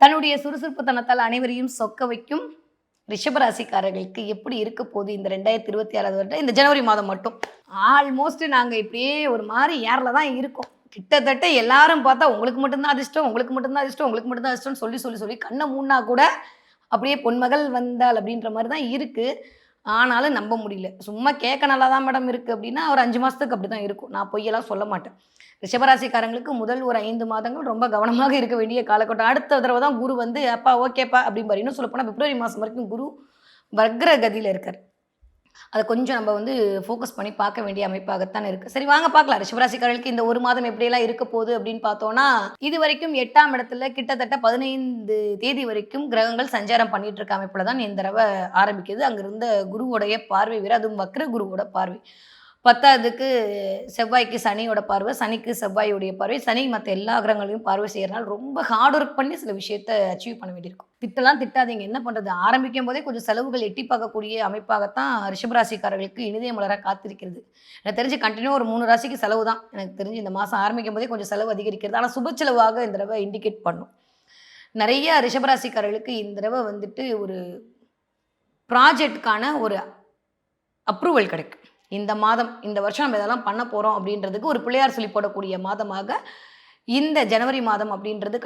தன்னுடைய சுறுசுறுப்புத்தனத்தால் அனைவரையும் சொக்க வைக்கும் ரிஷபராசிக்காரர்களுக்கு எப்படி இருக்க போகுது இந்த ரெண்டாயிரத்தி இருபத்தி ஆறாவது வருடம்? இந்த ஜனவரி மாதம் மட்டும். ஆல்மோஸ்ட் நாங்கள் இப்படியே ஒரு மாதிரி ஏரில் தான் இருக்கோம். கிட்டத்தட்ட எல்லாரும் பார்த்தா உங்களுக்கு மட்டும்தான் அதிர்ஷ்டம் உங்களுக்கு மட்டும்தான் அதிர்ஷ்டம் உங்களுக்கு மட்டும்தான் அதிர்ஷ்டம் சொல்லி சொல்லி சொல்லி கண்ணை மூணா கூட அப்படியே பொன்மகள் வந்தால் அப்படின்ற மாதிரி தான் இருக்குது ஆனாலும் நம்ப முடியல. சும்மா கேட்க நல்லா தான் மேடம் இருக்குது அப்படின்னா ஒரு அஞ்சு மாதத்துக்கு அப்படி தான் இருக்கும். நான் பொய்யெல்லாம் சொல்ல மாட்டேன். ரிஷபராசிக்காரங்களுக்கு முதல் ஒரு ஐந்து மாதங்கள் ரொம்ப கவனமாக இருக்க வேண்டிய காலகட்டம். அடுத்த தடவை தான் குரு வந்து அப்பா ஓகேப்பா அப்படின்னு இன்னும் பிப்ரவரி மாதம் வரைக்கும் குரு வக்ர கதியில் இருக்கார். அதை கொஞ்சம் நம்ம வந்து ஃபோக்கஸ் பண்ணி பார்க்க வேண்டிய அமைப்பாகத்தான் இருக்குது சரி வாங்க பார்க்கலாம். ரிஷபராசிக்காரர்களுக்கு இந்த ஒரு மாதம் எப்படியெல்லாம் இருக்க போகுது அப்படின்னு பார்த்தோன்னா இது வரைக்கும் எட்டாம் இடத்துல கிட்டத்தட்ட பதினைந்து தேதி வரைக்கும் கிரகங்கள் சஞ்சாரம் பண்ணிட்டு இருக்க அமைப்பில் தான் இந்த தடவை ஆரம்பிக்குது. அங்கே இருந்த குருவோடைய பார்வை வேறு அதுவும் வக்ர குருவோட பார்வை. பத்தாவதுக்கு செவ்வாய்க்கு சனியோட பார்வை சனிக்கு செவ்வாயோடைய பார்வை. சனி மற்ற எல்லா கிரகங்களையும் பார்வை செய்யறதுனால ரொம்ப ஹார்ட் ஒர்க் பண்ணி சில விஷயத்த அச்சீவ் பண்ண வேண்டியிருக்கும். திட்டலாம் திட்டாதீங்க. என்ன பண்ணுறது ஆரம்பிக்கும் போதே கொஞ்சம் செலவுகள் எட்டி பார்க்கக்கூடிய அமைப்பாகத்தான் ரிஷபராசிக்காரர்களுக்கு இனிதய மலர காத்திருக்கிறது. எனக்கு தெரிஞ்சு கண்டினியூ ஒரு மூணு ராசிக்கு செலவு தான். எனக்கு தெரிஞ்சு இந்த மாதம் ஆரம்பிக்கும் போதே கொஞ்சம் செலவு அதிகரிக்கிறது. ஆனால் சுப செலவாக இந்த தடவை இண்டிகேட் பண்ணும். நிறைய ரிஷபராசிக்காரர்களுக்கு இந்த தடவை வந்துட்டு ஒரு ப்ராஜெக்டுக்கான ஒரு அப்ரூவல் கிடைக்கும். இந்த மாதம் இந்த வருஷம் நம்ம இதெல்லாம் பண்ண போகிறோம் அப்படின்றதுக்கு ஒரு பிள்ளையார் சொல்லி போடக்கூடிய மாதமாக இந்த ஜனவரி மாதம் அப்படின்றது